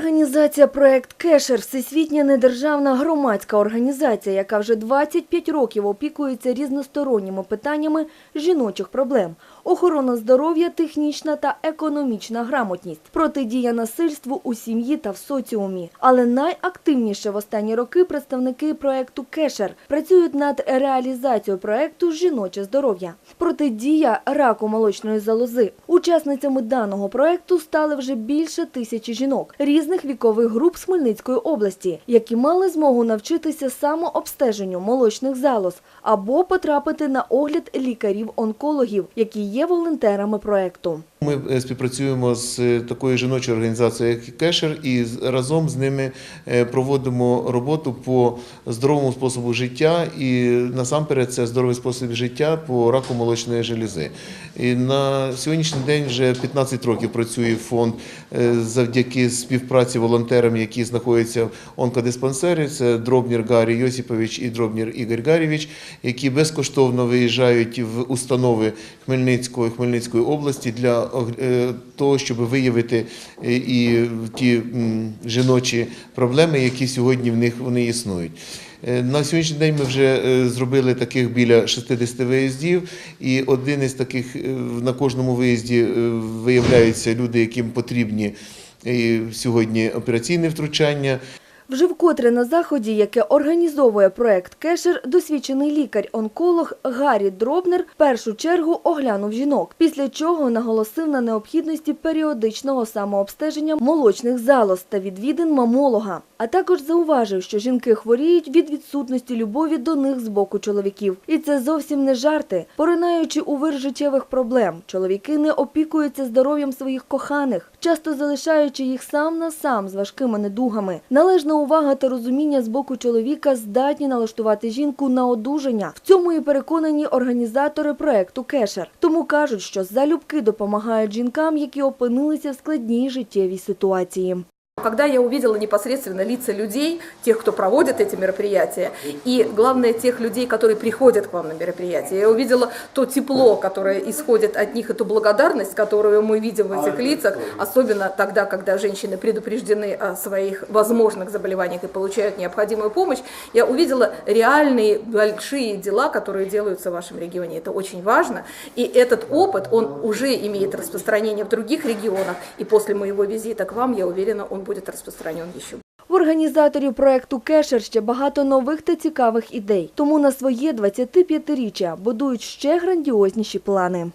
Організація Проект Кешер всесвітня недержавна громадська організація, яка вже 25 років опікується різносторонніми питаннями жіночих проблем. Охорона здоров'я, технічна та економічна грамотність, протидія насильству у сім'ї та в соціумі. Але найактивніше в останні роки представники проекту Кешер працюють над реалізацією проекту Жіноче здоров'я. Протидія раку молочної залози. Учасницями даного проекту стали вже більше тисячі жінок різних вікових груп з Хмельницької області, які мали змогу навчитися самообстеженню молочних залоз або потрапити на огляд лікарів-онкологів, які є волонтерами проекту. Ми е, співпрацюємо з е, такою жіночою організацією, як Кешер, і разом з ними е, проводимо роботу по здоровому способу життя. І насамперед це здоровий спосіб життя по раку молочної желізи. І на сьогоднішній день вже 15 років працює фонд завдяки співпраці волонтерам, які знаходяться в онкодиспансері. Це Дробнір Гаррі Йосипович і Дробнір Ігор Гарєвич, які безкоштовно виїжджають в установи Хмельницької Хмельницької області для того, щоб виявити е, і ті жіночі проблеми, які сьогодні в них вони існують. Е, На сьогоднішній день ми вже е, зробили таких біля 60 виїздів, і один із таких е, на кожному виїзді е, виявляються люди, яким потрібні е, сьогодні операційне втручання. Вже вкотре на заході, яке організовує проект Кешер, досвідчений лікар-онколог Гаррі Дробнер в першу чергу оглянув жінок, після чого наголосив на необхідності періодичного самообстеження молочних залоз та відвідин мамолога. А також зауважив, що жінки хворіють від відсутності любові до них з боку чоловіків. І це зовсім не жарти. Поринаючи у вир життєвих проблем, чоловіки не опікуються здоров'ям своїх коханих, часто залишаючи їх сам на сам з важкими недугами. Належна увага та розуміння з боку чоловіка здатні налаштувати жінку на одужання. В цьому і переконані організатори проекту Кешер. Тому кажуть, що залюбки допомагають жінкам, які опинилися в складній життєвій ситуації. Когда я увидела непосредственно лица людей, тех, кто проводит эти мероприятия, и главное тех людей, которые приходят к вам на мероприятия, я увидела то тепло, которое исходит от них, эту благодарность, которую мы видим в этих лицах, особенно тогда, когда женщины предупреждены о своих возможных заболеваниях и получают необходимую помощь, я увидела реальные большие дела, которые делаются в вашем регионе. Это очень важно, и этот опыт, он уже имеет распространение в других регионах, и после моего визита к вам, я уверена, он будет распространен еще В організаторів проекту Кешер ще багато нових та цікавих ідей. Тому на своє 25-річчя будують ще грандіозніші плани.